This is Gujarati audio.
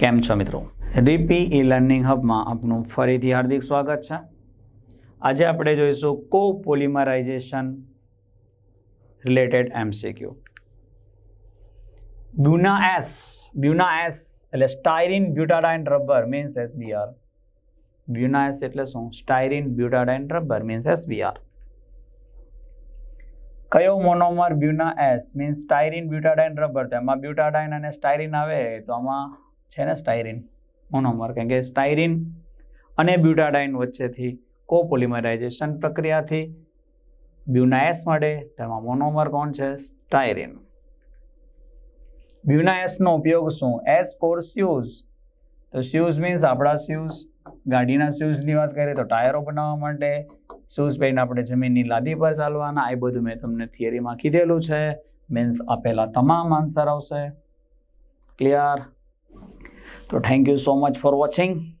કેમ છો મિત્રો? રીપી ઈ લર્નિંગ હબમાં આપનું ફરીથી હાર્દિક સ્વાગત છે. આજે આપણે જોઈશું copolymerization related MCQ buna S buna S એટલે styrene butadiene rubber means SBR buna S એટલે શું? Styrene butadiene rubber means SBR કયો monomer buna S means styrene butadiene rubber તો એમાં બ્યુટાડાઇન અને સ્ટાયરીન આવે, તો આમાં છે ને સ્ટાયરીન? મોનોમર કારણ કે સ્ટાયરીન અને બ્યુટાડાઇન વચ્ચેથી કોપોલિમરાઇઝેશન પ્રક્રિયાથી બ્યુનાયસ મળે. તેમાં મોનોમર કોણ છે? સ્ટાયરીન. બ્યુનાયસનો ઉપયોગ શું? S for shoes. તો સ્યુઝ મીન્સ આપણા સ્યુઝ. ગાડીના શૂઝની વાત કરીએ તો ટાયરો બનાવવા માટે શૂઝ પહેરીને આપણે જમીનની લાદી પર ચાલવાના. એ બધું મેં તમને થિયરીમાં કીધેલું છે. મીન્સ આપેલા તમામ આન્સર આવશે. Clear? So thank you so much for watching.